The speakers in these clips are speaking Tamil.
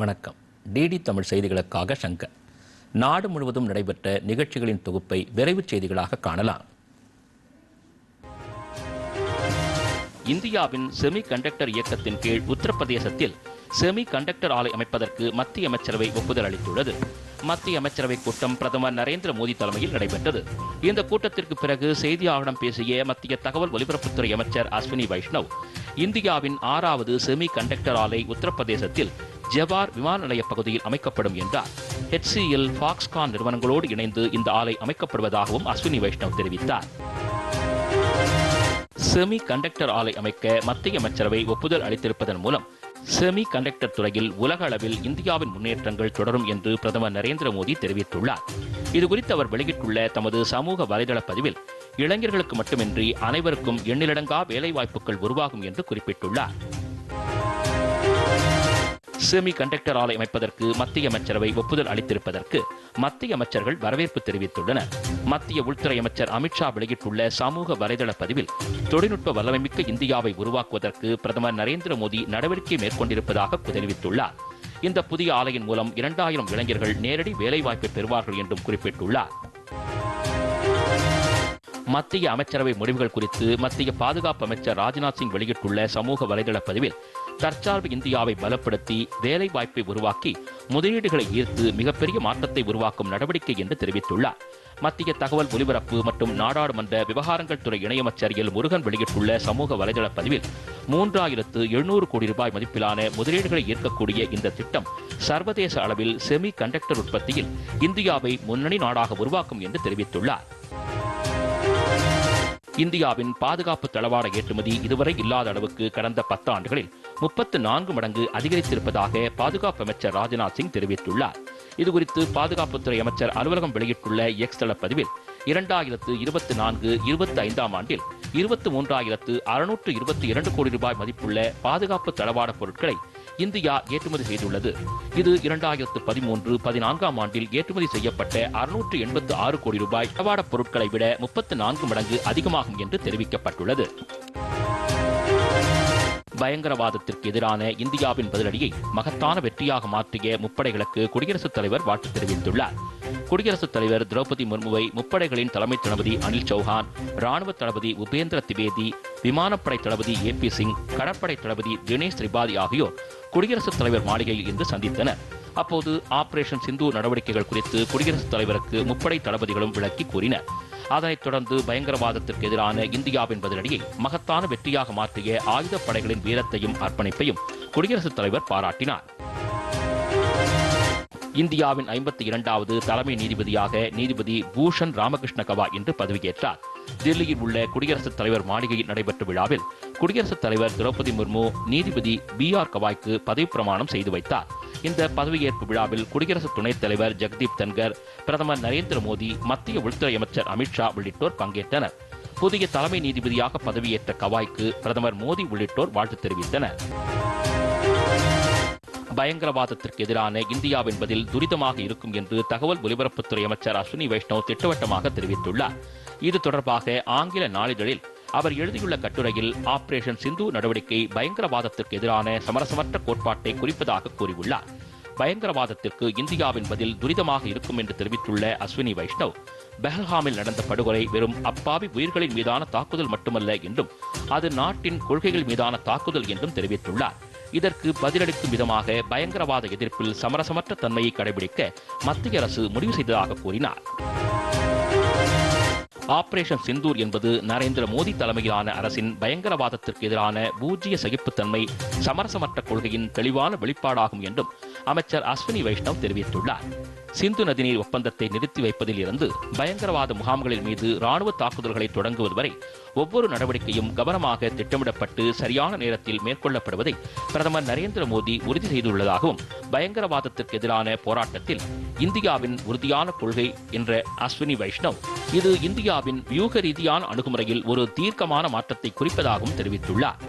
வணக்கம். டிடி தமிழ் செய்திகளுக்காக சங்கர். நாடு முழுவதும் நடைபெற்ற நிகழ்ச்சிகளின் தொகுப்பை விரைவுச் செய்திகளாக காணலாம். இந்தியாவின் செமி கண்டக்டர் இயக்கத்தின் கீழ் உத்தரப்பிரதேசத்தில் செமி கண்டக்டர் ஆலை அமைப்பதற்கு மத்திய அமைச்சரவை ஒப்புதல் அளித்துள்ளது. மத்திய அமைச்சரவை கூட்டம் பிரதமர் நரேந்திர மோடி தலைமையில் நடைபெற்றது. இந்த கூட்டத்திற்கு பிறகு செய்தியாளர்களிடம் பேசிய மத்திய தகவல் ஒலிபரப்புத்துறை அமைச்சர் அஸ்வினி வைஷ்ணவ் இந்தியாவின் ஆறாவது செமி கண்டக்டர் ஆலை உத்தரப்பிரதேசத்தில் ஜவார் விமான நிலைய பகுதியில் அமைக்கப்படும் என்றார். HCL ஃபாக்ஸ்கான் நிறுவனங்களோடு இணைந்து இந்த ஆலை அமைக்கப்படுவதாகவும் அஸ்வினி வைஷ்ணவ் தெரிவித்தார். செமி கண்டக்டர் ஆலை அமைக்க மத்திய அமைச்சரவை ஒப்புதல் அளித்திருப்பதன் மூலம் செமி கண்டக்டர் துறையில் உலக அளவில் இந்தியாவின் முன்னேற்றங்கள் தொடரும் என்று பிரதமர் நரேந்திர மோடி தெரிவித்துள்ளார். இதுகுறித்து அவர் வெளியிட்டுள்ள தமது சமூக வலைதள பதிவில் இளைஞர்களுக்கு மட்டுமின்றி அனைவருக்கும் எண்ணிலடங்கா வேலைவாய்ப்புகள் உருவாகும் என்று குறிப்பிட்டுள்ளார். செமி கண்டக்டர் ஆலை அமைப்பதற்கு மத்திய அமைச்சரவை ஒப்புதல் அளித்திருப்பதற்கு மத்திய அமைச்சர்கள் வரவேற்பு தெரிவித்துள்ளனர். மத்திய உள்துறை அமைச்சர் அமித்ஷா வெளியிட்டுள்ள சமூக வலைதள பதிவில் தொழில்நுட்ப வல்லமைமிக்க இந்தியாவை உருவாக்குவதற்கு பிரதமர் நரேந்திர மோடி நடவடிக்கை மேற்கொண்டிருப்பதாக தெரிவித்துள்ளார். இந்த புதிய ஆலையின் மூலம் இரண்டாயிரம் இளைஞர்கள் நேரடி வேலைவாய்ப்பை பெறுவார்கள் என்றும் குறிப்பிட்டுள்ளார். மத்திய அமைச்சரவை முடிவுகள் குறித்து மத்திய பாதுகாப்பு அமைச்சர் ராஜ்நாத் சிங் வெளியிட்டுள்ள சமூக வலைதள பதிவில் தற்சார்பு இந்தியாவை பலப்படுத்தி வேலை வாய்ப்பை உருவாக்கி முதலீடுகளை ஈர்த்து மிகப்பெரிய மாற்றத்தை உருவாக்கும் நடவடிக்கை என்று தெரிவித்துள்ளார். மத்திய தகவல் ஒலிபரப்பு மற்றும் நாடாளுமன்ற விவகாரங்கள் துறை இணையமைச்சர் எல். முருகன் வெளியிட்டுள்ள சமூக வலைதள பதிவில் மூன்றாயிரத்து எழுநூறு கோடி ரூபாய் மதிப்பிலான முதலீடுகளை ஈர்க்கக்கூடிய இந்த திட்டம் சர்வதேச அளவில் செமி கண்டக்டர் உற்பத்தியில் இந்தியாவை முன்னணி நாடாக உருவாக்கும் என்று தெரிவித்துள்ளார். இந்தியாவின் பாதுகாப்பு தளவாட ஏற்றுமதி இதுவரை இல்லாத அளவுக்கு கடந்த பத்தாண்டுகளில் முப்பத்து நான்கு மடங்கு அதிகரித்திருப்பதாக பாதுகாப்பு அமைச்சர் ராஜ்நாத் சிங் தெரிவித்துள்ளார். இதுகுறித்து பாதுகாப்புத்துறை அமைச்சர் அலுவலகம் வெளியிட்டுள்ள எக்ஸ் தள பதிவில் இரண்டாயிரத்து இருபத்தி நான்கு இருபத்தி ஐந்தாம் ஆண்டில் இருபத்தி மூன்றாயிரத்து அறுநூற்று இருபத்தி இரண்டு கோடி ரூபாய் மதிப்புள்ள பாதுகாப்பு தளவாட பொருட்களை இந்தியா ஏற்றுமதி செய்துள்ளது. இது இரண்டாயிரத்து பதிமூன்று பதினான்காம் ஆண்டில் ஏற்றுமதி செய்யப்பட்ட அறுநூற்று எண்பத்து ஆறு கோடி ரூபாய் தளவாட பொருட்களை விட முப்பத்து நான்கு மடங்கு அதிகமாகும் என்று தெரிவிக்கப்பட்டுள்ளது. பயங்கரவாதத்திற்கு எதிரான இந்தியாவின் பதிலடியை மகத்தான வெற்றியாக மாற்றிய முப்படைகளுக்கு குடியரசுத் தலைவர் வாழ்த்து தெரிவித்துள்ளார். குடியரசுத் தலைவர் திரௌபதி முர்முவை முப்படைகளின் தலைமை தளபதி அனில் சௌஹான் ராணுவ தளபதி உபேந்திர திவேதி விமானப்படை தளபதி ஏ பி சிங் கடற்படை தளபதி தினேஷ் திரிபாதி ஆகியோர் குடியரசுத் தலைவர் மாளிகையில் இன்று சந்தித்தனர். அப்போது ஆபரேஷன் சிந்து நடவடிக்கைகள் குறித்து குடியரசுத் தலைவருக்கு முப்படை தளபதிகளும் விளக்கி கூறினர். அதனைத் தொடர்ந்து பயங்கரவாதத்திற்கு எதிரான இந்தியாவின் பதிலடியை மகத்தான வெற்றியாக மாற்றிய ஆயுதப் படைகளின் வீரத்தையும் அர்ப்பணிப்பையும் குடியரசுத் தலைவர் பாராட்டினார். இந்தியாவின் ஐம்பத்தி இரண்டாவது தலைமை நீதிபதியாக நீதிபதி பூஷன் ராமகிருஷ்ண கவா இன்று பதவியேற்றார். தில்லியில் உள்ள குடியரசுத் தலைவர் மாளிகையில் நடைபெற்ற விழாவில் குடியரசுத் தலைவர் திரௌபதி முர்மு நீதிபதி பி ஆர் கவாய்க்கு பதவி பிரமாணம் செய்து வைத்தார். இந்த பதவியேற்பு விழாவில் குடியரசு துணைத் தலைவர் ஜெகதீப் தன்கர் பிரதமர் நரேந்திர மோடி மத்திய உள்துறை அமைச்சர் அமித்ஷா உள்ளிட்டோர் பங்கேற்றனர். புதிய தலைமை நீதிபதியாக பதவியேற்ற கவாய்க்கு பிரதமர் மோடி உள்ளிட்டோர் வாழ்த்து தெரிவித்தனர். பயங்கரவாதத்திற்கு எதிரான இந்தியாவின் பதில் துரிதமாக இருக்கும் என்று தகவல் ஒலிபரப்புத்துறை அமைச்சர் அஸ்வினி வைஷ்ணவ் திட்டவட்டமாக தெரிவித்துள்ளார். இது தொடர்பாக ஆங்கில நாளிதழில் அவர் எழுதியுள்ள கட்டுரையில் ஆபரேஷன் சிந்து நடவடிக்கை பயங்கரவாதத்திற்கு எதிரான சமரசமற்ற கோட்பாட்டை குறிப்பதாக கூறியுள்ளார். பயங்கரவாதத்திற்கு இந்தியாவின் பதில் துரிதமாக இருக்கும் என்று தெரிவித்துள்ள அஸ்வினி வைஷ்ணவ் பெஹல்ஹாமில் நடந்த படுகொலை வெறும் அப்பாவி உயிர்களின் மீதான தாக்குதல் மட்டுமல்ல என்றும் அது நாட்டின் கொள்கைகள் மீதான தாக்குதல் என்றும் தெரிவித்துள்ளார். இதற்கு பதிலளிக்கும் விதமாக பயங்கரவாத எதிர்ப்பில் சமரசமற்ற தன்மையை கடைபிடிக்க மத்திய அரசு முடிவு செய்ததாக கூறினார். ஆபரேஷன் சிந்தூர் என்பது நரேந்திர மோடி தலைமையிலான அரசின் பயங்கரவாதத்திற்கு எதிரான பூஜ்ய சகிப்புத்தன்மை சமரசமற்ற கொள்கையின் தெளிவான வெளிப்பாடாகும் என்றும் அமைச்சர் அஸ்வினி வைஷ்ணவ் தெரிவித்துள்ளார். சிந்து நதிநீர் ஒப்பந்தத்தை நிறுத்தி வைப்பதில் இருந்து பயங்கரவாத முகாம்களின் மீது ராணுவ தாக்குதல்களை தொடங்குவது வரை ஒவ்வொரு நடவடிக்கையும் கவனமாக திட்டமிடப்பட்டு சரியான நேரத்தில் மேற்கொள்ளப்படுவதை பிரதமர் நரேந்திர மோடி உறுதி செய்துள்ளதாகவும் பயங்கரவாதத்திற்கு எதிரான போராட்டத்தில் இந்தியாவின் உறுதியான கொள்கை என்ற அஸ்வினி வைஷ்ணவ் இது இந்தியாவின் வியூக ரீதியான அணுகுமுறையில் ஒரு தீர்க்கமான மாற்றத்தை குறிப்பதாகவும் தெரிவித்துள்ளார்.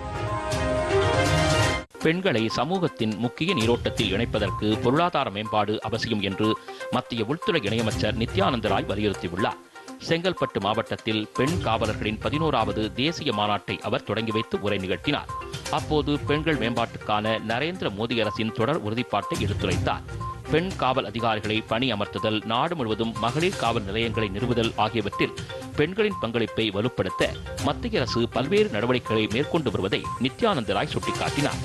பெண்களை சமூகத்தின் முக்கிய நீரோட்டத்தில் இணைப்பதற்கு பொருளாதார மேம்பாடு அவசியம் என்று மத்திய உள்துறை இணையமைச்சர் நித்யானந்த ராய் வலியுறுத்தியுள்ளார். செங்கல்பட்டு மாவட்டத்தில் பெண் காவலர்களின் பதினோராவது தேசிய மாநாட்டை அவர் தொடங்கி வைத்து உரை நிகழ்த்தினார். அப்போது பெண்கள் மேம்பாட்டுக்கான நரேந்திர மோடி அரசின் தொடர் உறுதிப்பாட்டை எடுத்துரைத்தார். பெண் காவல் அதிகாரிகளை பணி அமர்த்துதல் நாடு முழுவதும் மகளிர் காவல் நிலையங்களை நிறுவுதல் ஆகியவற்றில் பெண்களின் பங்களிப்பை வலுப்படுத்த மத்திய அரசு பல்வேறு நடவடிக்கைகளை மேற்கொண்டு வருவதை நித்யானந்த ராய் சுட்டிக்காட்டினார்.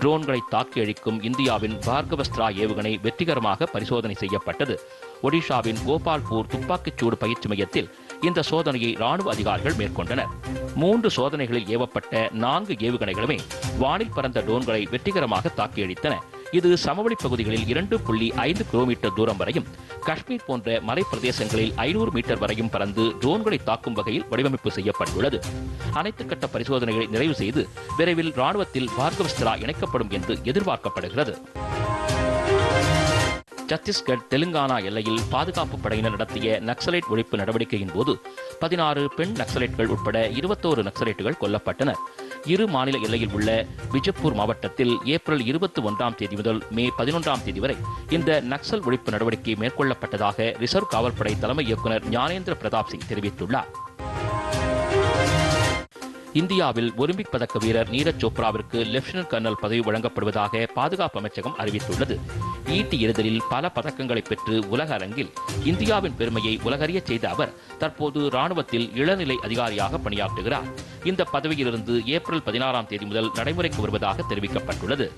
ட்ரோன்களை தாக்கி அழிக்கும் இந்தியாவின் பார்கவஸ்திரா ஏவுகணை வெற்றிகரமாக பரிசோதனை செய்யப்பட்டது. ஒடிஷாவின் கோபால்பூர் துப்பாக்கிச்சூடு பயிற்சி மையத்தில் இந்த சோதனையை ராணுவ அதிகாரிகள் மேற்கொண்டனர். மூன்று சோதனைகளில் ஏவப்பட்ட நான்கு ஏவுகணைகளுமே வானில் பறந்த ட்ரோன்களை வெற்றிகரமாக தாக்கி அழித்தன. இது சமவெளி பகுதிகளில் இரண்டு புள்ளி ஐந்து கிலோமீட்டர் தூரம் வரையும் காஷ்மீர் போன்ற மலைப்பிரதேசங்களில் ஐநூறு மீட்டர் வரையும் பறந்து ட்ரோன்களை தாக்கும் வகையில் வடிவமைப்பு செய்யப்பட்டுள்ளது. அனைத்து கட்ட பரிசோதனைகளை நிறைவு செய்து விரைவில் ராணுவத்தில் பார்கவஸ்திரா இணைக்கப்படும் என்று எதிர்பார்க்கப்படுகிறது. சத்தீஸ்கர் தெலுங்கானா எல்லையில் பாதுகாப்பு படையினர் நடத்திய நக்சலைட் ஒழிப்பு நடவடிக்கையின் போது பதினாறு பெண் நக்சலைட்கள் உட்பட இருபத்தோரு நக்சலைட்டுகள் கொல்லப்பட்டனர். இரு மாநில எல்லையில் உள்ள பிஜப்பூர் மாவட்டத்தில் ஏப்ரல் இருபத்தி ஒன்றாம் தேதி முதல் மே பதினொன்றாம் தேதி வரை இந்த நக்சல் ஒழிப்பு நடவடிக்கை மேற்கொள்ளப்பட்டதாக ரிசர்வ் காவல்படை தலைமை இயக்குநர் ஞானேந்திர பிரதாப் சிங் தெரிவித்துள்ளார். இந்தியாவில் ஒலிம்பிக் பதக்க வீரர் நீரஜ் சோப்ராவிற்கு லெப்டினன்ட் கர்னல் பதவி வழங்கப்படுவதாக பாதுகாப்பு அமைச்சகம் அறிவித்துள்ளது. ஈட்டி எறிதலில் பல பதக்கங்களை பெற்று உலக அரங்கில் இந்தியாவின் பெருமையை உலகறிய செய்த அவர் தற்போது ராணுவத்தில் இளநிலை அதிகாரியாக பணியாற்றுகிறார். இந்த பதவியிலிருந்து ஏப்ரல் பதினாறாம் தேதி முதல் நடைமுறைக்கு வருவதாக தெரிவிக்கப்பட்டுள்ளது.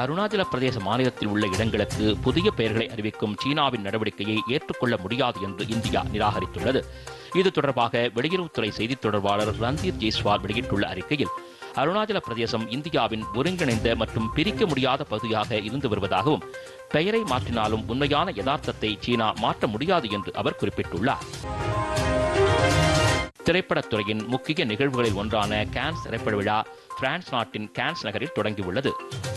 அருணாச்சல பிரதேச மாநிலத்தில் உள்ள இடங்களுக்கு புதிய பெயர்களை அறிவிக்கும் சீனாவின் நடவடிக்கையை ஏற்றுக்கொள்ள முடியாது என்று இந்தியா நிராகரித்துள்ளது. இது தொடர்பாக வெளியுறவுத்துறை செய்தித் தொடர்பாளர் ரந்தீர் ஜெய்ஸ்வால் வெளியிட்டுள்ள அறிக்கையில் அருணாச்சல பிரதேசம் இந்தியாவின் ஒருங்கிணைந்த மற்றும் பிரிக்க முடியாத பகுதியாக இருந்து வருவதாகவும் பெயரை மாற்றினாலும் உண்மையான யதார்த்தத்தை சீனா மாற்ற முடியாது என்று அவர் குறிப்பிட்டுள்ளார். திரைப்படத்துறையின் முக்கிய நிகழ்வுகளில் ஒன்றான கேன்ஸ் திரைப்பட விழா பிரான்ஸ் நாட்டின் கேன்ஸ் நகரில் தொடங்கியுள்ளது.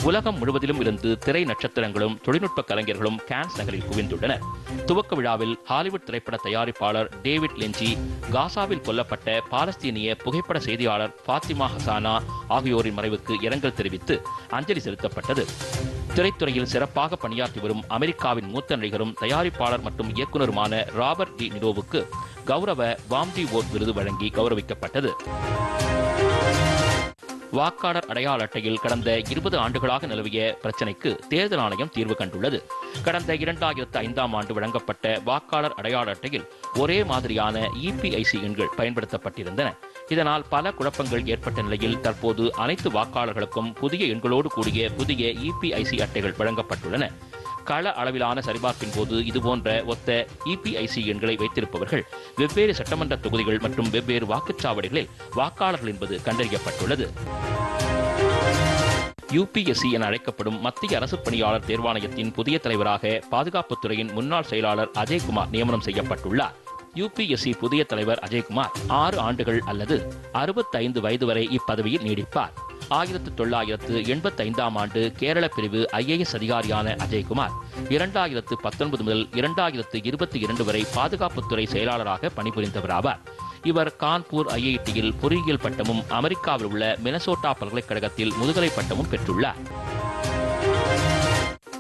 உலகம் முழுவதிலும் இருந்து திரை நட்சத்திரங்களும் தொழில்நுட்ப கலைஞர்களும் கேன்ஸ் நகரில் குவிந்துள்ளனர். துவக்க விழாவில் ஹாலிவுட் திரைப்பட தயாரிப்பாளர் டேவிட் லெஞ்சி காசாவில் கொல்லப்பட்ட பாலஸ்தீனிய புகைப்பட செய்தியாளர் ஃபாத்திமா ஹசானா ஆகியோரின் மறைவுக்கு இரங்கல் தெரிவித்து அஞ்சலி செலுத்தப்பட்டது. திரைத்துறையில் சிறப்பாக பணியாற்றி வரும் அமெரிக்காவின் மூத்த நடிகரும் தயாரிப்பாளர் மற்றும் இயக்குநருமான ராபர்ட் டி நிரோவுக்கு கௌரவ வாம்டி ஓட் விருது வழங்கி கௌரவிக்கப்பட்டது. வாக்காளர் அடையாள அட்டையில் கடந்த இருபது ஆண்டுகளாக நிலவிய பிரச்சினைக்கு தேர்தல் ஆணையம் தீர்வு கண்டுள்ளது. கடந்த இரண்டாயிரத்து ஐந்தாம் ஆண்டு வழங்கப்பட்ட வாக்காளர் அடையாள அட்டையில் ஒரே மாதிரியான இபிஐசி எண்கள் பயன்படுத்தப்பட்டிருந்தன. இதனால் பல குழப்பங்கள் ஏற்பட்ட நிலையில் தற்போது அனைத்து வாக்காளர்களுக்கும் புதிய எண்களோடு கூடிய புதிய இபிஐசி அட்டைகள் வழங்கப்பட்டுள்ளன. கள அளவிலான சரிபார்ப்பின் போது இதுபோன்ற ஒத்த இபிஐசி எண்களை வைத்திருப்பவர்கள் வெவ்வேறு சட்டமன்ற தொகுதிகள் மற்றும் வெவ்வேறு வாக்குச்சாவடிகளில் வாக்காளர்கள் என்பது கண்டறியப்பட்டுள்ளது. யுபிஎஸ்சி என அழைக்கப்படும் மத்திய அரசு பணியாளர் தேர்வாணையத்தின் புதிய தலைவராக பாதுகாப்புத்துறையின் முன்னாள் செயலாளர் அஜய்குமார் நியமனம் செய்யப்பட்டுள்ளார். யுபிஎஸ்சி புதிய தலைவர் அஜய்குமார் ஆறு ஆண்டுகள் அல்லது அறுபத்தைந்து வயது வரை இப்பதவியில் நீடிப்பார். ஆயிரத்து தொள்ளாயிரத்து எண்பத்தி ஐந்தாம் ஆண்டு கேரள பிரிவு ஐஏஎஸ் அதிகாரியான அஜய்குமார் இரண்டாயிரத்து பத்தொன்பது முதல் இரண்டாயிரத்து இருபத்தி இரண்டு வரை பாதுகாப்புத்துறை செயலாளராக பணிபுரிந்தவராவார். இவர் கான்பூர் ஐஐடியில் பொறியியல் பட்டமும் அமெரிக்காவில் உள்ள மினசோட்டா பல்கலைக்கழகத்தில் முதுகலை பட்டமும் பெற்றுள்ளார்.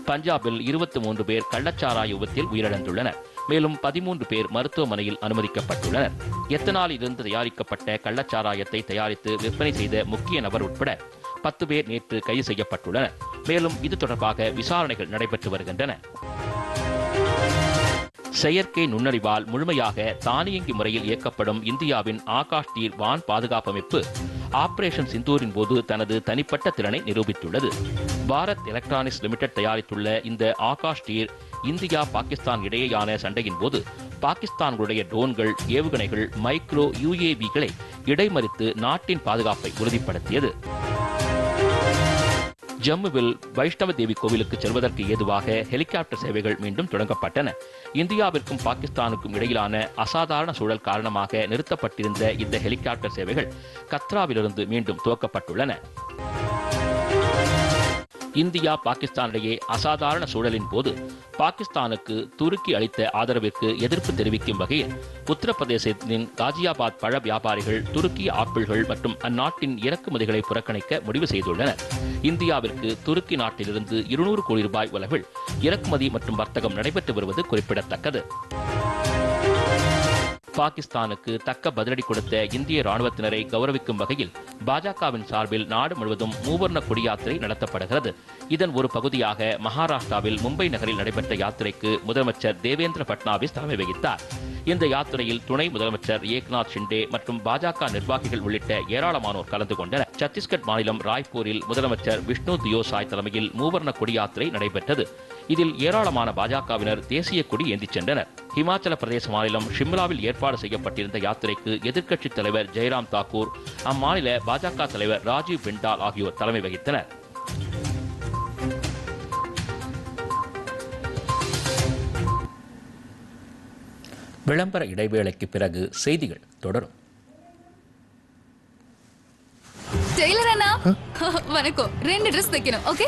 பஞ்சாபில் இருபத்தி மூன்று பேர் கள்ளச்சாராய விபத்தில் உயிரிழந்துள்ளனர். மேலும் பதிமூன்று பேர் மருத்துவமனையில் அனுமதிக்கப்பட்டுள்ளனர். எத்தனாலிலிருந்து தயாரிக்கப்பட்ட கள்ளச்சாராயத்தை தயாரித்து விற்பனை செய்த முக்கிய நபர் உட்பட பத்து பேர் நேற்று கைது செய்யப்பட்டுள்ளனர். மேலும் இது தொடர்பாக விசாரணைகள் நடைபெற்று வருகின்றன. செயற்கை நுண்ணறிவால் முழுமையாக தானியங்கி முறையில் இயக்கப்படும் இந்தியாவின் ஆகாஷ் நீர் வான் பாதுகாப்பு அமைப்பு ஆபரேஷன் சிந்தூரின் போது தனது தனிப்பட்ட திறனை நிரூபித்துள்ளது. பாரத் எலக்ட்ரானிக்ஸ் லிமிடெட் தயாரித்துள்ள இந்த ஆகாஷ் தீர் இந்தியா பாகிஸ்தான் இடையேயான சண்டையின் போது பாகிஸ்தான்களுடைய ட்ரோன்கள் ஏவுகணைகள் மைக்ரோ யுஏவிகளை இடைமறித்து நாட்டின் பாதுகாப்பை உறுதிப்படுத்தியது. ஜம்முவில் வைஷ்ணவ தேவி கோவிலுக்கு செல்வதற்கு ஏதுவாக ஹெலிகாப்டர் சேவைகள் மீண்டும் தொடங்கப்பட்டன. இந்தியாவிற்கும் பாகிஸ்தானுக்கும் இடையிலான அசாதாரண சூழல் காரணமாக நிறுத்தப்பட்டிருந்த இந்த ஹெலிகாப்டர் சேவைகள் கத்ராவிலிருந்து மீண்டும் துவக்கப்பட்டுள்ளன. இந்தியா பாகிஸ்தான் இடையே அசாதாரண சூழலின் போது பாகிஸ்தானுக்கு துருக்கி அளித்த ஆதரவிற்கு எதிர்ப்பு தெரிவிக்கும் வகையில் உத்தரப்பிரதேசத்தின் காஜியாபாத் பழ வியாபாரிகள் துருக்கிய ஆப்பிள்கள் மற்றும் அந்நாட்டின் இறக்குமதிகளை புறக்கணிக்க முடிவு செய்துள்ளனர். இந்தியாவிற்கு துருக்கி நாட்டிலிருந்து இருநூறு கோடி ரூபாய் அளவில் இறக்குமதி மற்றும் வர்த்தகம் நடைபெற்று வருவது குறிப்பிடத்தக்கது. பாகிஸ்தானுக்கு தக்க பதிலடி கொடுத்த இந்திய ராணுவத்தினரை கௌரவிக்கும் வகையில் பாஜகவின் சார்பில் நாடு முழுவதும் மூவர்ண கொடியாத்திரை நடத்தப்படுகிறது. இதன் ஒரு பகுதியாக மகாராஷ்டிராவில் மும்பை நகரில் நடைபெற்ற யாத்திரைக்கு முதலமைச்சர் தேவேந்திர பட்னாவிஸ் தலைமை வகித்தார். இந்த யாத்திரையில் துணை முதலமைச்சர் ஏக்நாத் ஷிண்டே மற்றும் பாஜக நிர்வாகிகள் உள்ளிட்ட ஏராளமானோர் கலந்து கொண்டனர். சத்தீஸ்கர் மாநிலம் ராய்ப்பூரில் முதலமைச்சர் விஷ்ணு தியோசாய் தலைமையில் மூவர்ண கொடியாத்திரை நடைபெற்றது. இதில் ஏராளமான பாஜகவினர் தேசிய கொடி ஏந்திச் சென்றனர். ஹிமாச்சல பிரதேச மாநிலம் ஷிம்லாவில் ஏற்பாடு செய்யப்பட்டிருந்த யாத்திரைக்கு எதிர்க்கட்சித் தலைவர் ஜெயராம் தாக்கூர் அம்மாநில பாஜக தலைவர் ராஜீவ் பிண்டால் ஆகியோர் தலைமை வகித்தனர். விளம்பர இடைவேளைக்கு பிறகு செய்திகள் தொடரும். டெய்லர் அண்ணா? வணக்கம். ரெண்டு ட்ரெஸ் தைக்கணும் ஓகே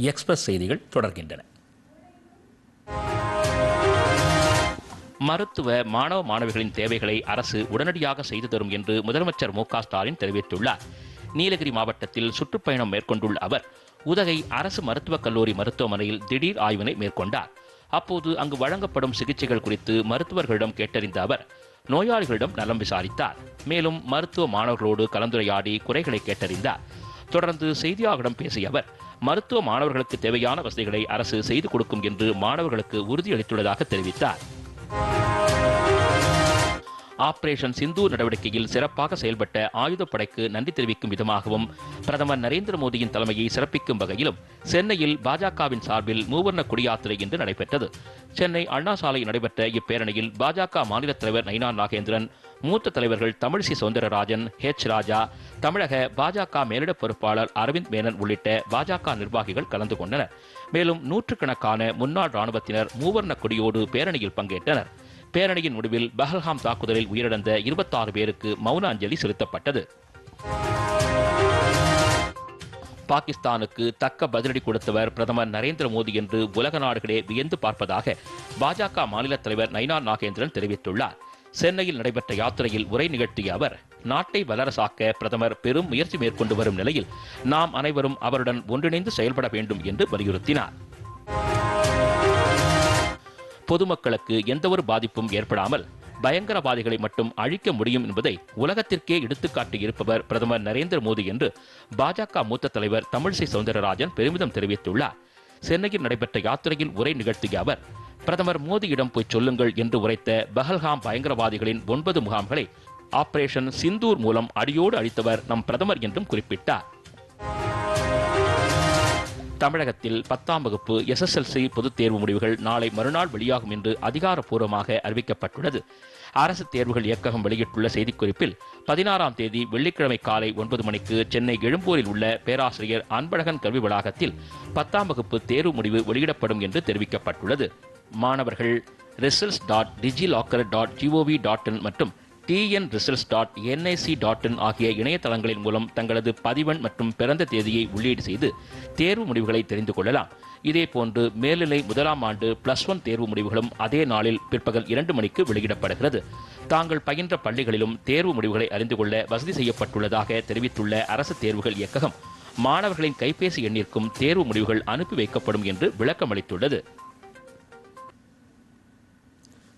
எக்ஸ்பிரஸ் செய்திகள் தொடர்கின்றன. மருத்துவ மாணவ மாணவிகளின் தேவைகளை அரசு உடனடியாக செய்து தரும் என்று முதலமைச்சர் மு ஸ்டாலின் தெரிவித்துள்ளார். நீலகிரி மாவட்டத்தில் சுற்றுப்பயணம் மேற்கொண்டுள்ள அவர் உதகை அரசு மருத்துவக் கல்லூரி மருத்துவமனையில் திடீர் ஆய்வினை மேற்கொண்டார். அப்போது அங்கு வழங்கப்படும் சிகிச்சைகள் குறித்து மருத்துவர்களிடம் கேட்டறிந்த அவர் நோயாளிகளிடம் நலம் விசாரித்தார். மேலும் மருத்துவ மாணவர்களோடு கலந்துரையாடி குறைகளை கேட்டறிந்தார். தொடர்ந்து செய்தியாளர்களிடம் பேசிய அவர் மருத்துவ மாணவர்களுக்கு தேவையான வசதிகளை அரசு செய்து கொடுக்கும் என்று மாணவர்களுக்கு உறுதியளித்துள்ளதாக தெரிவித்தார். ஆபரேஷன் சிந்து நடவடிக்கையில் சிறப்பாக செயல்பட்ட ஆயுதப்படைக்கு நன்றி தெரிவிக்கும் விதமாகவும் பிரதமர் நரேந்திர மோடியின் தலைமையை சிறப்பிக்கும் வகையிலும் சென்னையில் பாஜகவின் சார்பில் மூவர்ண கொடியாத்திரை இன்று நடைபெற்றது. சென்னை அண்ணா சாலையில் நடைபெற்ற இப்பேரணியில் பாஜக மாநில தலைவர் நயினா நாகேந்திரன் மூத்த தலைவர்கள் தமிழிசை சவுந்தரராஜன் ஹெச் ராஜா தமிழக பாஜக மேலிட பொறுப்பாளர் அரவிந்த் மேனன் உள்ளிட்ட பாஜக நிர்வாகிகள் கலந்து கொண்டனர். மேலும் நூற்றுக்கணக்கான முன்னாள் ராணுவத்தினர் மூவர்ண கொடியோடு பேரணியில் பங்கேற்றனர். பேரணியின் முடிவில் பஹல்ஹாம் தாக்குதலில் உயிரிழந்த இருபத்தாறு பேருக்கு மௌன அஞ்சலி செலுத்தப்பட்டது. பாகிஸ்தானுக்கு தக்க பதிலடி கொடுத்தவர் பிரதமர் நரேந்திர மோடி என்று உலக நாடுகளே வியந்து பார்ப்பதாக பாஜக மாநில தலைவர் நைனா நாகேந்திரன் தெரிவித்துள்ளார். சென்னையில் நடைபெற்ற யாத்திரையில் உரை நிகழ்த்திய அவர் நாட்டை வல்லரசாக்க பிரதமர் பெரும் முயற்சி மேற்கொண்டு வரும் நிலையில் நாம் அனைவரும் அவருடன் ஒன்றிணைந்து செயல்பட வேண்டும் என்று வலியுறுத்தினார். பொதுமக்களுக்கு எந்தவொரு பாதிப்பும் ஏற்படாமல் பயங்கரவாதிகளை மட்டும் அழிக்க முடியும் என்பதை உலகத்திற்கே எடுத்துக்காட்டி இருப்பவர் பிரதமர் நரேந்திர மோடி என்று பாஜக மூத்த தலைவர் தமிழிசை சவுந்தரராஜன் பெருமிதம் தெரிவித்துள்ளார். சென்னையில் நடைபெற்ற யாத்திரையில் உரை நிகழ்த்திய அவர் பிரதமர் மோடியிடம் போய் சொல்லுங்கள் என்று உரைத்த பஹல்காம் பயங்கரவாதிகளின் ஒன்பது முகாம்களை ஆபரேஷன் சிந்தூர் மூலம் அடியோடு அழித்தவர் நம் பிரதமர் என்றும் குறிப்பிட்டார். தமிழகத்தில் பத்தாம் வகுப்பு எஸ்எஸ்எல்சி பொதுத் தேர்வு முடிவுகள் நாளை மறுநாள் வெளியாகும் என்று அதிகாரப்பூர்வமாக அறிவிக்கப்பட்டுள்ளது. அரசு தேர்வுகள் இயக்ககம் வெளியிட்டுள்ள செய்திக்குறிப்பில் பதினாறாம் தேதி வெள்ளிக்கிழமை காலை ஒன்பது மணிக்கு சென்னை எழும்பூரில் உள்ள பேராசிரியர் அன்பழகன் கல்வி வளாகத்தில் பத்தாம் வகுப்பு தேர்வு முடிவு வெளியிடப்படும் என்று தெரிவிக்கப்பட்டுள்ளது. மாணவர்கள் results dot DigiLocker dot G O V dot in மற்றும் TN results dot NIC dot in ஆகிய இணையதளங்களின் மூலம் தங்களது பதிவெண் மற்றும் பிறந்த தேதியை உள்ளீடு செய்து தேர்வு முடிவுகளை தெரிந்து கொள்ளலாம். இதேபோன்று மேல்நிலை முதலாம் ஆண்டு பிளஸ் ஒன் தேர்வு முடிவுகளும் அதே நாளில் பிற்பகல் இரண்டு மணிக்கு வெளியிடப்படுகிறது. தாங்கள் பயின்ற பள்ளிகளிலும் தேர்வு முடிவுகளை அறிந்து கொள்ள வசதி செய்யப்பட்டுள்ளதாக தெரிவித்துள்ள அரசு தேர்வுகள் இயக்ககம் மாணவர்களின் கைபேசி எண்ணிற்கும் தேர்வு முடிவுகள் அனுப்பி வைக்கப்படும் என்று விளக்கமளித்துள்ளது.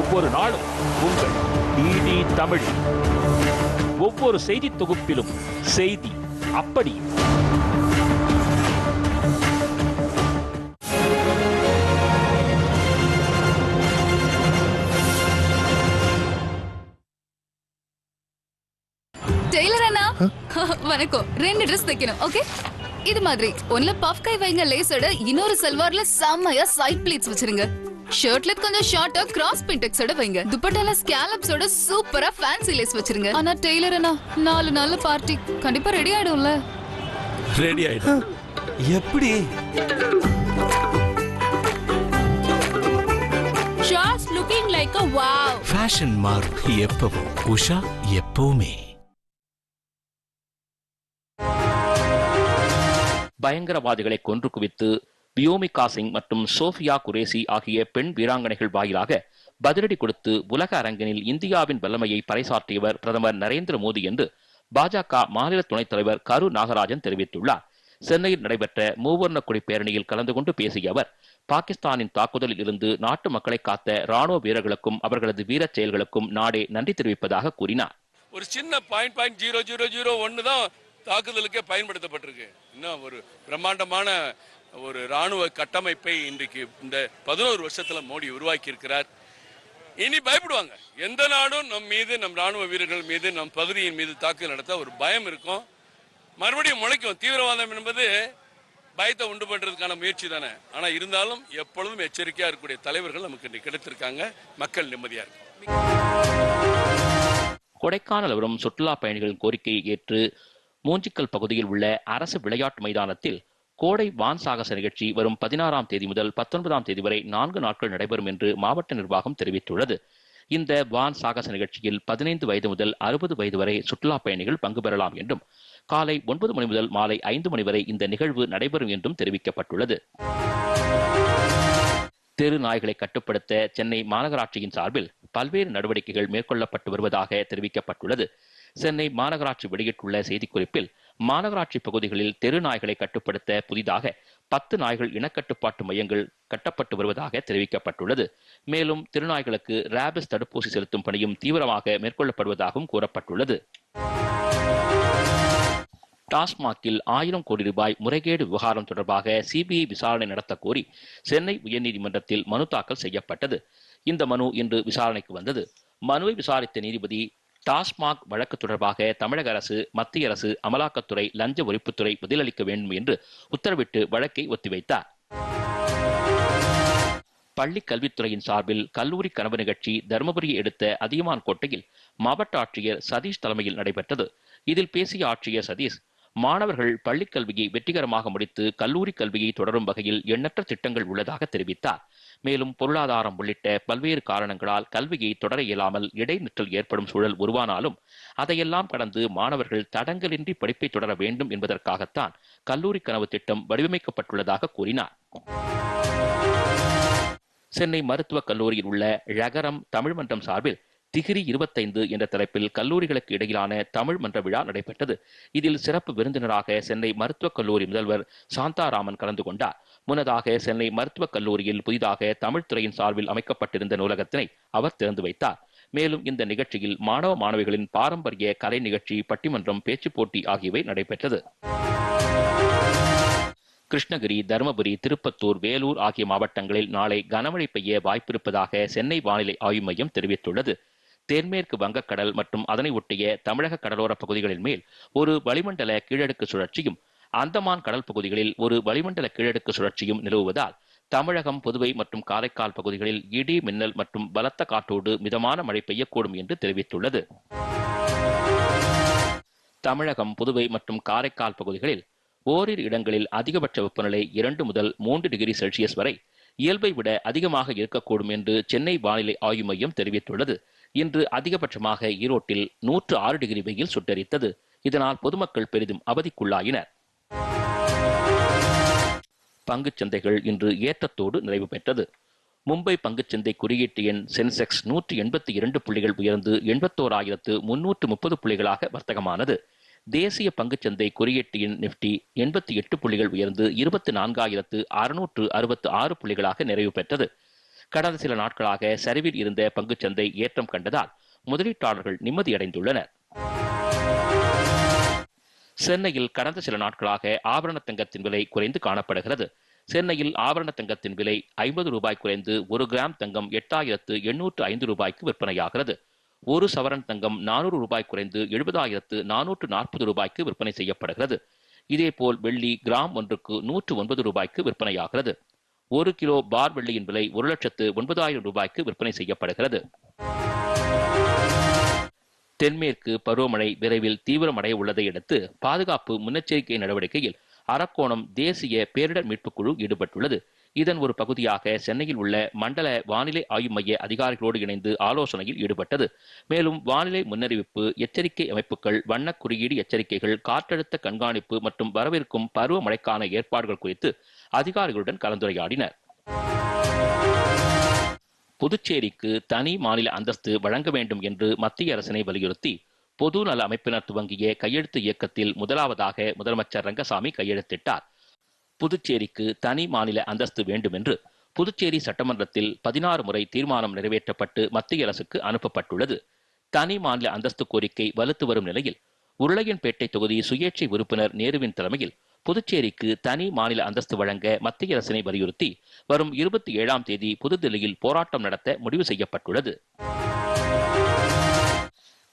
ஒவ்வொரு நாளும் உங்கள் டிடி தமிழ். ஒவ்வொரு செய்தி தொகுப்பிலும் செய்தி அப்படியே வணக்கம். ரெண்டு ட்ரெஸ் தைக்கணும் ஓகே இது மாதிரி ஒன்ல பஃப் கை வைங்க லேஸோட இன்னொரு சல்வார்ல செம்மையா சைட் ப்ளீட்ஸ் வச்சிருங்க. ஷர்ட்ல கொஞ்சம் ஷார்ட்டா கிராஸ் பின்டெக்ஸோட வைங்க. துப்பட்டால ஸ்கேலப்ஸோட சூப்பரா ஃபேன்சி லேஸ் வச்சிருங்க. ஆனா டெய்லர் அண்ணா நாலு நாள் பார்ட்டி கண்டிப்பா ரெடி ஆயிடும்ல. ரெடி ஆயிடும். எப்படி? Just looking like a wow. Fashion மாறும் எப்பவும் உஷா எப்பவுமே. பயங்கரவாதிகளை கொன்று குவித்து பியோமி சிங் மற்றும் சோஃபியா குரேசி ஆகிய பெண் வீராங்கனைகள் வாயிலாக பதிலடி கொடுத்து உலக அரங்கினில் இந்தியாவின் வல்லமையை பறைசாற்றியவர் பிரதமர் நரேந்திர மோடி என்று பாஜக மாநில துணைத் தலைவர் கரு நாகராஜன் தெரிவித்துள்ளார். சென்னையில் நடைபெற்ற மூவர்ண கொடி பேரணியில் கலந்து கொண்டு பேசிய அவர் பாகிஸ்தானின் தாக்குதலில் இருந்து நாட்டு மக்களை காத்த ராணுவ வீரர்களுக்கும் அவர்களது வீரச் செயல்களுக்கும் நாடே நன்றி தெரிவிப்பதாக கூறினார். ஒரு சின்ன point point zero zero zero ஒன்று தான் தாக்குதலுக்கே பயன்படுத்தப்பட்டிருக்கு. இன்னும் ஒரு பிரம்மாண்டமான ஒரு ராணுவ கட்டமைப்பை இன்றைக்கு இந்த பதினோரு வருஷத்துல மோடி உருவாக்கி இருக்கிறார் இனி பயப்படுவாங்க. எந்த நாடும் நம் மீது நம் ராணுவ வீரர்கள் மீது நம் பகுதியின் மீது தாக்குதல் நடத்த ஒரு பயம் இருக்கும். மறுபடியும் முளைக்கும். தீவிரவாதம் என்பது பயத்தை உண்டு பண்றதுக்கான முயற்சி தானே. ஆனா இருந்தாலும் எப்பொழுதும் எச்சரிக்கையா இருக்கக்கூடிய தலைவர்கள் நமக்கு இன்றைக்கு கிடைத்திருக்காங்க. மக்கள் நிம்மதியா இருக்கும் கொடைக்கானல் வரும் சுற்றுலா பயணிகளின் கோரிக்கையை ஏற்று மூஞ்சிக்கல் பகுதியில் உள்ள அரசு விளையாட்டு மைதானத்தில் கோடை வான் சாகச நிகழ்ச்சி வரும் பதினாறாம் தேதி முதல் பத்தொன்பதாம் தேதி வரை நான்கு நாட்கள் நடைபெறும் என்று மாவட்ட நிர்வாகம் தெரிவித்துள்ளது. இந்த வான் சாகச நிகழ்ச்சியில் பதினைந்து வயது முதல் அறுபது வயது வரை சுற்றுலா பயணிகள் பங்கு பெறலாம் என்றும் காலை ஒன்பது மணி முதல் மாலை ஐந்து மணி வரை இந்த நிகழ்வு நடைபெறும் என்றும் தெரிவிக்கப்பட்டுள்ளது. தெரு நாய்களை கட்டுப்படுத்த சென்னை மாநகராட்சியின் சார்பில் பல்வேறு நடவடிக்கைகள் மேற்கொள்ளப்பட்டு வருவதாக தெரிவிக்கப்பட்டுள்ளது. சென்னை மாநகராட்சி வெளியிட்டுள்ள செய்திக்குறிப்பில் மாநகராட்சி பகுதிகளில் தெரு நாய்களை கட்டுப்படுத்த புதிதாக பத்து நாய்கள் இனக்கட்டுப்பாட்டு மையங்கள் கட்டப்பட்டு வருவதாக தெரிவிக்கப்பட்டுள்ளது. மேலும் திருநாய்களுக்கு ரேபிஸ் தடுப்பூசி செலுத்தும் பணியும் தீவிரமாக மேற்கொள்ளப்படுவதாகவும் கூறப்பட்டுள்ளது. டாஸ்மாகில் ஆயிரம் கோடி ரூபாய் முறைகேடு விவகாரம் தொடர்பாக சிபிஐ விசாரணை நடத்த கோரி சென்னை உயர்நீதிமன்றத்தில் மனு தாக்கல் செய்யப்பட்டது. இந்த மனு இன்று விசாரணைக்கு வந்தது. மனுவை விசாரித்த நீதிபதி டாஸ்மாக் வழக்கு தொடர்பாக தமிழக அரசு மத்திய அரசு அமலாக்கத்துறை லஞ்ச ஒழிப்புத்துறை பதிலளிக்க வேண்டும் என்று உத்தரவிட்டு வழக்கை ஒத்திவைத்தார். பள்ளி கல்வித்துறையின் சார்பில் கல்லூரி கனவு நிகழ்ச்சி தருமபுரியை எடுத்த அதியமான் கோட்டையில் மாவட்ட ஆட்சியர் சதீஷ் தலைமையில் நடைபெற்றது. இதில் பேசிய ஆட்சியர் சதீஷ் மாணவர்கள் பள்ளிக் கல்வியை வெற்றிகரமாக முடித்து கல்லூரி கல்வியை தொடரும் வகையில் எண்ணற்ற திட்டங்கள் உள்ளதாக தெரிவித்தார். மேலும் பொருளாதாரம் உள்ளிட்ட பல்வேறு காரணங்களால் கல்வியை தொடர இயலாமல் இடைநிற்றல் ஏற்படும் சூழல் உருவானாலும் அதையெல்லாம் கடந்து மாணவர்கள் தடங்கலின்றி படிப்பை தொடர வேண்டும் என்பதற்காகத்தான் கல்லூரி கனவு திட்டம் வடிவமைக்கப்பட்டுள்ளதாக கூறினார். சென்னை மருத்துவக் கல்லூரியில் உள்ள ழகரம் தமிழ் மன்றம் சார்பில் திகிரி இருபத்தைந்து என்ற தலைப்பில் கல்லூரிகளுக்கு இடையிலான தமிழ் மன்ற விழா நடைபெற்றது. இதில் சிறப்பு விருந்தினராக சென்னை மருத்துவக் கல்லூரி முதல்வர் சாந்தாராமன் கலந்து கொண்டார். முன்னதாக சென்னை மருத்துவக் கல்லூரியில் புதிதாக தமிழ்துறையின் சார்பில் அமைக்கப்பட்டிருந்த நூலகத்தினை அவர் திறந்து வைத்தார். மேலும் இந்த நிகழ்ச்சியில் மாணவ மாணவிகளின் பாரம்பரிய கலை நிகழ்ச்சி பட்டிமன்றம் பேச்சுப் போட்டி ஆகியவை நடைபெற்றது. கிருஷ்ணகிரி தருமபுரி திருப்பத்தூர் வேலூர் ஆகிய மாவட்டங்களில் நாளை கனமழை பெய்ய வாய்ப்பிருப்பதாக சென்னை வானிலை ஆய்வு மையம் தெரிவித்துள்ளது. தென்மேற்கு வங்கக்கடல் மற்றும் அதனை ஒட்டிய தமிழக கடலோர பகுதிகளின் மேல் ஒரு வளிமண்டல கீழடுக்கு சுழற்சியும் அந்தமான் கடல் பகுதிகளில் ஒரு வளிமண்டல கீழடுக்கு சுழற்சியும் நிலவுவதால் தமிழகம் புதுவை மற்றும் காரைக்கால் பகுதிகளில் இடி மின்னல் மற்றும் பலத்த காற்றோடு மிதமான மழை பெய்யக்கூடும் என்று தெரிவித்துள்ளது. தமிழகம் புதுவை மற்றும் காரைக்கால் பகுதிகளில் ஓரிரு இடங்களில் அதிகபட்ச வெப்பநிலை இரண்டு முதல் மூன்று டிகிரி செல்சியஸ் வரை இயல்பை விட அதிகமாக இருக்கக்கூடும் என்று சென்னை வானிலை ஆய்வு மையம் தெரிவித்துள்ளது. இன்று அதிகபட்சமாக ஈரோட்டில் நூற்று ஆறு டிகிரி வெயில் சுட்டரித்தது. இதனால் பொதுமக்கள் பெரிதும் அவதிக்குள்ளாயினர். பங்குச் சந்தைகள் இன்று ஏற்றத்தோடு நிறைவு பெற்றது. மும்பை பங்குச்சந்தை குறியீட்டு எண் சென்செக்ஸ் நூற்றி எண்பத்தி இரண்டு புள்ளிகள் உயர்ந்து எண்பத்தோராயிரத்து முன்னூற்று முப்பது புள்ளிகளாக வர்த்தகமானது. தேசிய பங்குச்சந்தை குறியீட்டு எண் நிப்டி எண்பத்தி எட்டு புள்ளிகள் உயர்ந்து இருபத்தி நான்காயிரத்து அறுநூற்று அறுபத்து ஆறு புள்ளிகளாக நிறைவு பெற்றது. கடந்த சில நாட்களாக சரிவில் இருந்த பங்குச்சந்தை ஏற்றம் கண்டதால் முதலீட்டாளர்கள் நிம்மதியடைந்துள்ளனர். சென்னையில் கடந்த சில நாட்களாக ஆபரண தங்கத்தின் விலை குறைந்து காணப்படுகிறது. சென்னையில் ஆபரண தங்கத்தின் விலை ஐம்பது ரூபாய் குறைந்து ஒரு கிராம் தங்கம் எட்டாயிரத்து எண்ணூற்று ஐந்து ரூபாய்க்கு விற்பனையாகிறது. ஒரு சவரன் தங்கம் நானூறு ரூபாய் குறைந்து எழுபதாயிரத்து நானூற்று நாற்பது ரூபாய்க்கு விற்பனை செய்யப்படுகிறது. இதேபோல் வெள்ளி கிராம் ஒன்றுக்கு நூற்று ஒன்பது ரூபாய்க்கு விற்பனையாகிறது. ஒரு கிலோ பார் வெள்ளியின் விலை ஒரு லட்சத்து ஒன்பதாயிரம் ரூபாய்க்கு விற்பனை செய்யப்படுகிறது. தென்மேற்கு பருவமழை விரைவில் தீவிரமடைய உள்ளதை அடுத்து பாதுகாப்பு முன்னெச்சரிக்கை நடவடிக்கையில் அரக்கோணம் தேசிய பேரிடர் மீட்புக் குழு ஈடுபட்டுள்ளது. இதன் ஒரு பகுதியாக சென்னையில் உள்ள மண்டல வானிலை ஆய்வு மைய அதிகாரிகளோடு இணைந்து ஆலோசனையில் ஈடுபட்டது. மேலும் வானிலை முன்னறிவிப்பு எச்சரிக்கை அமைப்புகள் வண்ண குறியீடு எச்சரிக்கைகள் காற்றழுத்த கண்காணிப்பு மற்றும் வரவிருக்கும் பருவமழைக்கான ஏற்பாடுகள் குறித்து அதிகாரிகளுடன் கலந்துரையாடினர். புதுச்சேரிக்கு தனி மாநில அந்தஸ்து வழங்க வேண்டும் என்று மத்திய அரசினை வலியுறுத்தி பொது நல அமைப்பினர் துவங்கிய கையெழுத்து இயக்கத்தில் முதலாவதாக முதலமைச்சர் ரங்கசாமி கையெழுத்திட்டார். புதுச்சேரிக்கு தனி மாநில அந்தஸ்து வேண்டும் என்று புதுச்சேரி சட்டமன்றத்தில் பதினாறு முறை தீர்மானம் நிறைவேற்றப்பட்டு மத்திய அரசுக்கு அனுப்பப்பட்டுள்ளது. தனி மாநில அந்தஸ்து கோரிக்கை வலுத்து வரும் நிலையில் உருளையன்பேட்டை தொகுதி சுயேட்சை உறுப்பினர் நேருவின் தலைமையில் புதுச்சேரிக்கு தனி மாநில அந்தஸ்து வழங்க மத்திய அரசினை வலியுறுத்தி வரும் இருபத்தி ஏழாம் தேதி புதுதில்லியில் போராட்டம் நடத்த முடிவு செய்யப்பட்டுள்ளது.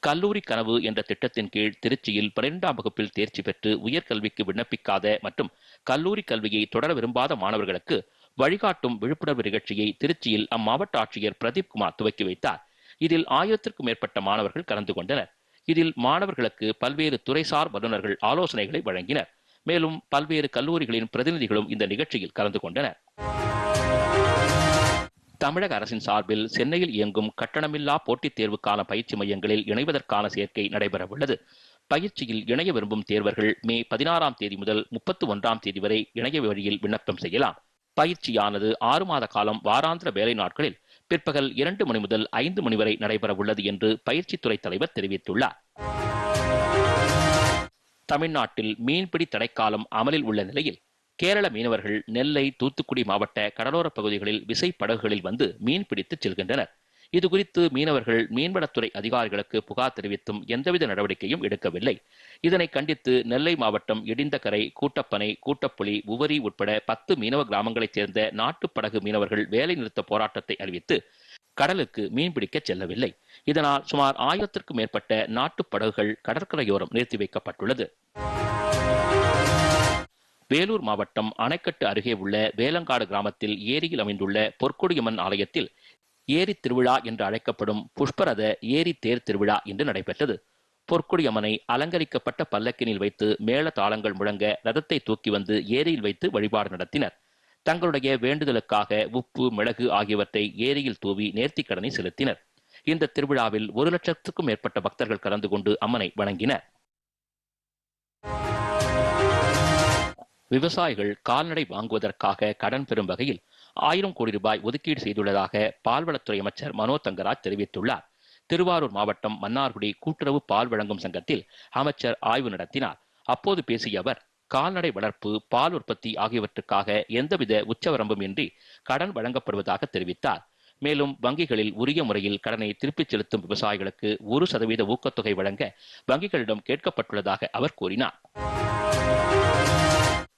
கல்லூரி கனவு என்ற திட்டத்தின் கீழ் திருச்சியில் பன்னிரெண்டாம் வகுப்பில் தேர்ச்சி பெற்று உயர்கல்விக்கு விண்ணப்பிக்காத மற்றும் கல்லூரி கல்வியை தொடர விரும்பாத மாணவர்களுக்கு வழிகாட்டும் விழிப்புணர்வு நிகழ்ச்சியை திருச்சியில் அம்மாவட்ட ஆட்சியர் பிரதீப் குமார் துவக்கி வைத்தார். இதில் ஆயிரத்திற்கும் மேற்பட்ட மாணவர்கள் கலந்து கொண்டனர். இதில் மாணவர்களுக்கு பல்வேறு துறைசார் வல்லுநர்கள் ஆலோசனைகளை வழங்கினர். மேலும் பல்வேறு கல்லூரிகளின் பிரதிநிதிகளும் இந்த நிகழ்ச்சியில் கலந்து கொண்டனர். தமிழக அரசின் சார்பில் சென்னையில் இயங்கும் கட்டணமில்லா போட்டித் தேர்வுக்கான பயிற்சி மையங்களில் இணைவதற்கான சேர்க்கை நடைபெறவுள்ளது. பயிற்சியில் இணைய விரும்பும் தேர்வர்கள் மே பதினாறாம் தேதி முதல் முப்பத்தி ஒன்றாம் தேதி வரை இணைய வழியில் விண்ணப்பம் செய்யலாம். பயிற்சியானது ஆறு மாத காலம் வாராந்திர வேலை நாட்களில் பிற்பகல் இரண்டு மணி முதல் ஐந்து மணி வரை நடைபெறவுள்ளது என்று பயிற்சித்துறை தலைவர் தெரிவித்துள்ளார். தமிழ்நாட்டில் மீன்பிடி தடைக்காலம் அமலில் உள்ள நிலையில் கேரள மீனவர்கள் நெல்லை தூத்துக்குடி மாவட்ட கடலோர பகுதிகளில் விசை படகுகளில் வந்து மீன் பிடித்து செல்கின்றனர். இது குறித்து மீனவர்கள் மீன்வளத்துறை அதிகாரிகளுக்கு புகார் தெரிவித்தும் எந்தவித நடவடிக்கையும் எடுக்கவில்லை. இதனை கண்டித்து நெல்லை மாவட்டம் இடிந்தகரை கூட்டப்பனை கூட்டப்புலி உவரி உட்பட பத்து மீனவ கிராமங்களைச் சேர்ந்த நாட்டுப் படகு மீனவர்கள் வேலைநிறுத்த போராட்டத்தை அறிவித்து கடலுக்கு மீன்பிடிக்கச் செல்லவில்லை. இதனால் சுமார் ஆயிரத்திற்கும் மேற்பட்ட நாட்டுப் படகுகள் கடற்கரையோரம் நிறுத்தி வைக்கப்பட்டுள்ளது. வேலூர் மாவட்டம் அணைக்கட்டு அருகே உள்ள வேலங்காடு கிராமத்தில் ஏரியில் அமைந்துள்ள பொற்கொடியம்மன் ஆலயத்தில் ஏரி திருவிழா என்று அழைக்கப்படும் புஷ்பரத ஏரி தேர் திருவிழா இன்று நடைபெற்றது. பொற்கொடியம்மனை அலங்கரிக்கப்பட்ட பல்லக்கினில் வைத்து மேள தாளங்கள் முழங்க ரதத்தை தூக்கி வந்து ஏரியில் வைத்து வழிபாடு நடத்தினர். தங்களுடைய வேண்டுதலுக்காக உப்பு மிளகு ஆகியவற்றை ஏரியில் தூவி நேர்த்திக்கடனை செலுத்தினர். இந்த திருவிழாவில் ஒரு லட்சத்துக்கும் மேற்பட்ட பக்தர்கள் கலந்து கொண்டு அம்மனை வணங்கினர். விவசாயிகள் கால்நடை வாங்குவதற்காக கடன் பெறும் வகையில் ஆயிரம் கோடி ரூபாய் ஒதுக்கீடு செய்துள்ளதாக பால்வளத்துறை அமைச்சர் மனோ தங்கராஜ் தெரிவித்துள்ளார். திருவாரூர் மாவட்டம் மன்னார்குடி கூட்டுறவு பால் வழங்கும் சங்கத்தில் அமைச்சர் ஆய்வு நடத்தினார். அப்போது பேசிய அவர் கால்நடை வளர்ப்பு பால் உற்பத்தி ஆகியவற்றுக்காக எந்தவித உச்சவரம்பும் இன்றி கடன் வழங்கப்படுவதாக தெரிவித்தார். மேலும் வங்கிகளில் உரிய முறையில் கடனை திருப்பிச் செலுத்தும் விவசாயிகளுக்கு ஒரு சதவீத ஊக்கத்தொகை வழங்க வங்கிகளிடம் கேட்கப்பட்டுள்ளதாக அவர் கூறினார்.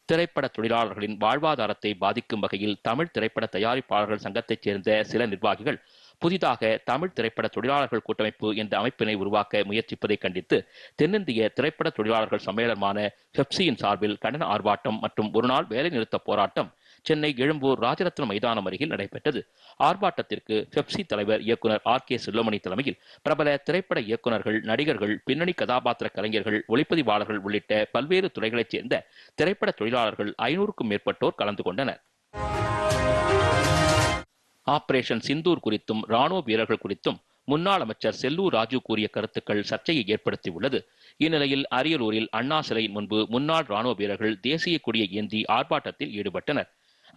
திரைப்பட தொழிலாளர்களின் வாழ்வாதாரத்தை பாதிக்கும் வகையில் தமிழ் திரைப்பட தயாரிப்பாளர்கள் சங்கத்தைச் சேர்ந்த சில நிர்வாகிகள் புதிதாக தமிழ் திரைப்பட தொழிலாளர்கள் கூட்டமைப்பு என்ற அமைப்பினை உருவாக்க முயற்சிப்பதை கண்டித்து தென்னிந்திய திரைப்பட தொழிலாளர்கள் சம்மேளனமான ஹெப்சியின் சார்பில் கண்டன ஆர்ப்பாட்டம் மற்றும் ஒருநாள் வேலைநிறுத்த போராட்டம் சென்னை எழும்பூர் ராஜரத்னம் மைதானம் அருகில் நடைபெற்றது. ஆர்ப்பாட்டத்திற்கு பெப்சி தலைவர் இயக்குனர் ஆர் கே செல்லமணி தலைமையில் பிரபல திரைப்பட இயக்குநர்கள் நடிகர்கள் பின்னணி கதாபாத்திர கலைஞர்கள் ஒளிப்பதிவாளர்கள் உள்ளிட்ட பல்வேறு துறைகளைச் சேர்ந்த திரைப்பட தொழிலாளர்கள் ஐநூறுக்கும் மேற்பட்டோர் கலந்து கொண்டனர். ஆபரேஷன் சிந்தூர் குறித்தும் ராணுவ வீரர்கள் குறித்தும் முன்னாள் அமைச்சர் செல்லூர் ராஜு கூறிய கருத்துக்கள் சர்ச்சையை ஏற்படுத்தியுள்ளது. இந்நிலையில் அரியலூரில் அண்ணா சிலையின் முன்பு முன்னாள் ராணுவ வீரர்கள் தேசிய கொடியை ஏந்தி ஆர்ப்பாட்டத்தில் ஈடுபட்டனர்.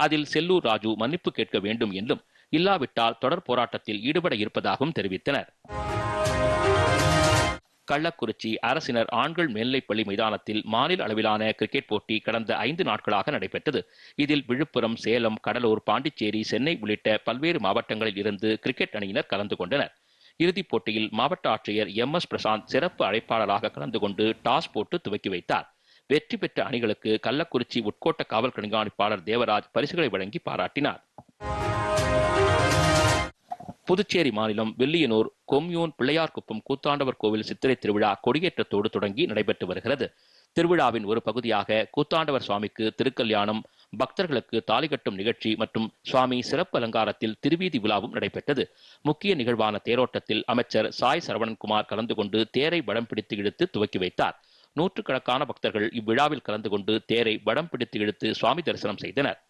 அதில் செல்லூர் ராஜு மன்னிப்பு கேட்க வேண்டும் என்றும் இல்லாவிட்டால் தொடர் போராட்டத்தில் ஈடுபட இருப்பதாகவும் தெரிவித்தனர். கள்ளக்குறிச்சி அரசினர் ஆண்கள் மேல்நிலைப்பள்ளி மைதானத்தில் மாநில அளவிலான கிரிக்கெட் போட்டி கடந்த ஐந்து நாட்களாக நடைபெற்றது. இதில் விழுப்புரம் சேலம் கடலூர் பாண்டிச்சேரி சென்னை உள்ளிட்ட பல்வேறு மாவட்டங்களில் இருந்து கிரிக்கெட் அணியினர் கலந்து கொண்டனர். இறுதிப் போட்டியில் மாவட்ட ஆட்சியர் எம் எஸ் பிரசாந்த் சிறப்பு அழைப்பாளராக கலந்து கொண்டு டாஸ் போட்டு துவக்கி வைத்தார். வெற்றி பெற்ற அணிகளுக்கு கள்ளக்குறிச்சி உட்கோட்ட காவல் கண்காணிப்பாளர் தேவராஜ் பரிசுகளை வழங்கி பாராட்டினார். புதுச்சேரி மாநிலம் வெள்ளியனூர் கொம்யூன் பிள்ளையார்குப்பம் கூத்தாண்டவர் கோவில் சித்திரை திருவிழா கொடியேற்றத்தோடு தொடங்கி நடைபெற்று வருகிறது. திருவிழாவின் ஒரு பகுதியாக கூத்தாண்டவர் சுவாமிக்கு திருக்கல்யாணம் பக்தர்களுக்கு தாலி கட்டும் நிகழ்ச்சி மற்றும் சுவாமி சிறப்பு அலங்காரத்தில் திருவீதி விழாவும் நடைபெற்றது. முக்கிய நிகழ்வான தேரோட்டத்தில் அமைச்சர் சாய் சரவணன்குமார் கலந்து கொண்டு தேரை வடம் பிடித்து இழுத்து துவக்கி வைத்தார். நூற்றுக்கணக்கான பக்தர்கள் இவ்விழாவில் கலந்து கொண்டு தேரை வடம் பிடித்து இழுத்து சுவாமி தரிசனம் செய்தனர்.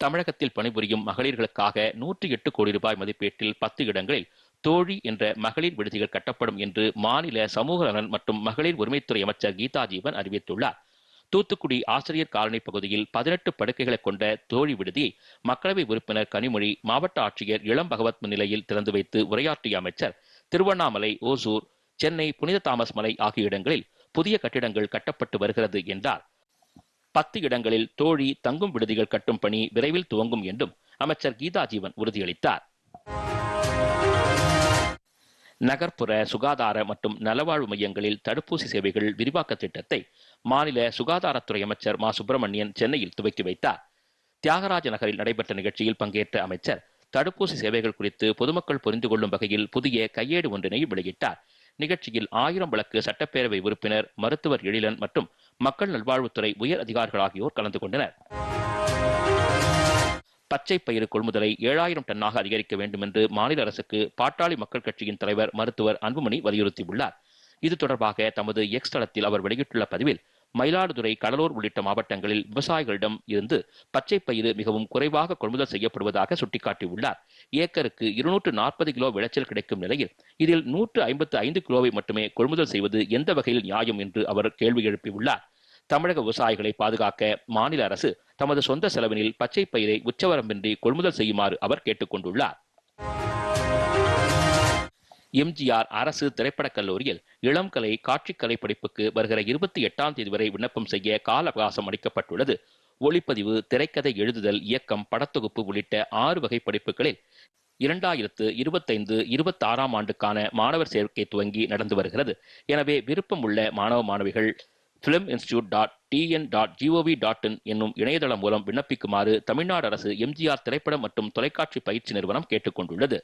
தமிழகத்தில் பணிபுரியும் மகளிர்களுக்காக நூற்றி எட்டு கோடி ரூபாய் மதிப்பீட்டில் பத்து இடங்களில் தோழி என்ற மகளிர் விடுதிகள் கட்டப்படும் என்று மாநில சமூக நலன் மற்றும் மகளிர் உரிமைத்துறை அமைச்சர் கீதா ஜீவன் அறிவித்துள்ளார். தூத்துக்குடி ஆசிரியர் காலனி பகுதியில் பதினெட்டு படுக்கைகளை கொண்ட தோழி விடுதியை மக்களவை உறுப்பினர் கனிமொழி மாவட்ட ஆட்சியர் இளம் பகவத் முன்னிலையில் திறந்து வைத்து உரையாற்றிய அமைச்சர் திருவண்ணாமலை ஓசூர் சென்னை புனித தாமஸ் மலை ஆகிய இடங்களில் புதிய கட்டிடங்கள் கட்டப்பட்டு வருகிறது என்றார். பத்து இடங்களில் தோழி தங்கும் விடுதிகள் கட்டும் பணி விரைவில் துவங்கும் என்றும் அமைச்சர் கீதா ஜீவன் உறுதியளித்தார். நகர்ப்புற சுகாதார மற்றும் நலவாழ்வு மையங்களில் தடுப்பூசி சேவைகள் விரிவாக்க திட்டத்தை மாநில சுகாதாரத்துறை அமைச்சர் மா. சுப்பிரமணியன் சென்னையில் துவக்கி வைத்தார். தியாகராஜ நகரில் நடைபெற்ற நிகழ்ச்சியில் பங்கேற்ற அமைச்சர் தடுப்பூசி சேவைகள் குறித்து பொதுமக்கள் புரிந்து கொள்ளும் வகையில் புதிய கையேடு ஒன்றினை வெளியிட்டார். நிகழ்ச்சியில் ஆயிரம் விளக்கு சட்டப்பேரவை உறுப்பினர் மருத்துவர் எழிலன் மற்றும் மக்கள் நல்வாழ்வுத்துறை உயர் அதிகாரிகள் ஆகியோர் கலந்து கொண்டனர். பச்சை பயிறு கொள்முதலை ஏழாயிரம் டன்னாக அதிகரிக்க வேண்டும் என்று மாநில அரசுக்கு பாட்டாளி மக்கள் கட்சியின் தலைவர் மருத்துவர் அன்புமணி வலியுறுத்தியுள்ளார். இது தொடர்பாக தமது எக்ஸ் தளத்தில் அவர் வெளியிட்டுள்ள பதிவில் மயிலாடுதுறை கடலூர் உள்ளிட்ட மாவட்டங்களில் விவசாயிகளிடம் இருந்து பச்சை பயிறு மிகவும் குறைவாக கொள்முதல் செய்யப்படுவதாக சுட்டிக்காட்டியுள்ளார். ஏக்கருக்கு இருநூற்று நாற்பது கிலோ விளைச்சல் கிடைக்கும் நிலையில் இதில் நூற்று ஐம்பத்து ஐந்து கிலோவை மட்டுமே கொள்முதல் செய்வது எந்த வகையில் நியாயம் என்று அவர் கேள்வி எழுப்பியுள்ளார். தமிழக விவசாயிகளை பாதுகாக்க மாநில அரசு தமது சொந்த செலவினில் பச்சை பயிரை உச்சவரம்பின்றி கொள்முதல் செய்யுமாறு அவர் கேட்டுக்கொண்டுள்ளார். எம்ஜிஆர் அரசு திரைப்படக் கல்லூரியில் இளம்கலை காட்சிக்கலை படிப்புக்கு வருகிற இருபத்தி எட்டாம் தேதி வரை விண்ணப்பம் செய்ய கால அவகாசம் அளிக்கப்பட்டுள்ளது. ஒளிப்பதிவு திரைக்கதை எழுதுதல் இயக்கம் படத்தொகுப்பு உள்ளிட்ட ஆறு வகை படிப்புகளில் இரண்டாயிரத்து இருபத்தைந்து இருபத்தி ஆறாம் ஆண்டுக்கான மாணவர் சேர்க்கை துவங்கி நடந்து வருகிறது. எனவே விருப்பம் உள்ள மாணவ மாணவிகள் film institute dot TN dot gov dot in என்னும் இணையதளம் மூலம் விண்ணப்பிக்குமாறு தமிழ்நாடு அரசு எம்ஜிஆர் திரைப்படம் மற்றும் தொலைக்காட்சி பயிற்சி நிறுவனம் கேட்டுக்கொண்டுள்ளது.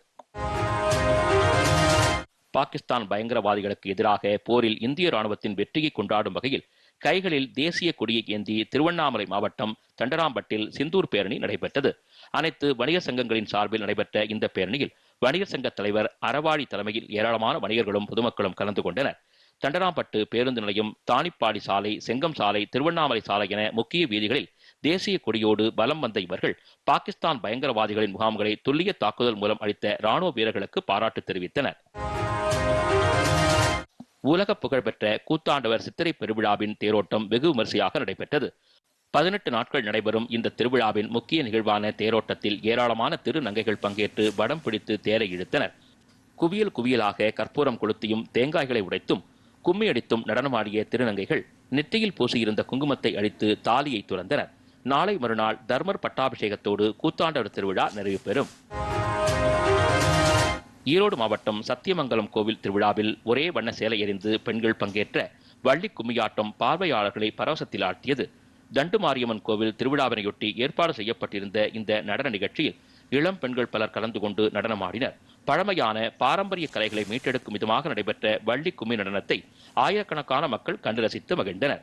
பாகிஸ்தான் பயங்கரவாதிகளுக்கு எதிராக போரில் இந்திய ராணுவத்தின் வெற்றியை கொண்டாடும் வகையில் கைகளில் தேசிய கொடியை ஏந்தி திருவண்ணாமலை மாவட்டம் தண்டராம்பட்டில் சிந்தூர் பேரணி நடைபெற்றது. அனைத்து வணிகர் சங்கங்களின் சார்பில் நடைபெற்ற இந்த பேரணியில் வணிகர் சங்க தலைவர் அறவாழி தலைமையில் ஏராளமான வணிகர்களும் பொதுமக்களும் கலந்து கொண்டனர். தண்டராம்பட்டு பேருந்து நிலையம் தானிப்பாடி சாலை செங்கம் சாலை திருவண்ணாமலை சாலை என முக்கிய வீதிகளில் தேசிய கொடியோடு பலம் வந்த இவர்கள் பாகிஸ்தான் பயங்கரவாதிகளின் முகாம்களை துல்லிய தாக்குதல் மூலம் அளித்த ராணுவ வீரர்களுக்கு பாராட்டு தெரிவித்தனர். உலக புகழ்பெற்ற கூத்தாண்டவர் சித்திரை பெருவிழாவின் தேரோட்டம் வெகு விமரிசையாக நடைபெற்றது. பதினெட்டு நாட்கள் நடைபெறும் இந்த திருவிழாவின் முக்கிய நிகழ்வான தேரோட்டத்தில் ஏராளமான திருநங்கைகள் பங்கேற்று வடம் பிடித்து தேரை இழுத்தனர். குவியல் குவியலாக கற்பூரம் கொளுத்தியும் தேங்காய்களை உடைத்தும் கும்மி அடித்தும் நடனமாடிய திருநங்கைகள் நெற்றியில் பூசியிருந்த குங்குமத்தை அழித்து தாலியை துறந்தனர். நாளை மறுநாள் தர்மர் பட்டாபிஷேகத்தோடு கூத்தாண்டவர் திருவிழா நிறைவு பெறும். ஈரோடு மாவட்டம் சத்தியமங்கலம் கோவில் திருவிழாவில் ஒரே வண்ண சேலை எறிந்து பெண்கள் பங்கேற்ற வள்ளி கும்மியாட்டம் பார்வையாளர்களை பரவசத்தில் ஆழ்த்தியது தண்டு மாரியம்மன் கோவில் திருவிழாவினையொட்டி ஏற்பாடு செய்யப்பட்டிருந்த இந்த நடன நிகழ்ச்சியில் இளம் பெண்கள் பலர் கலந்து கொண்டு நடனமாடினர். பழமையான பாரம்பரிய கலைகளை மீட்டெடுக்கும் விதமாக நடைபெற்ற வள்ளி கும்மி நடனத்தை ஆயிரக்கணக்கான மக்கள் கண்டு ரசித்து மகிழ்ந்தனர்.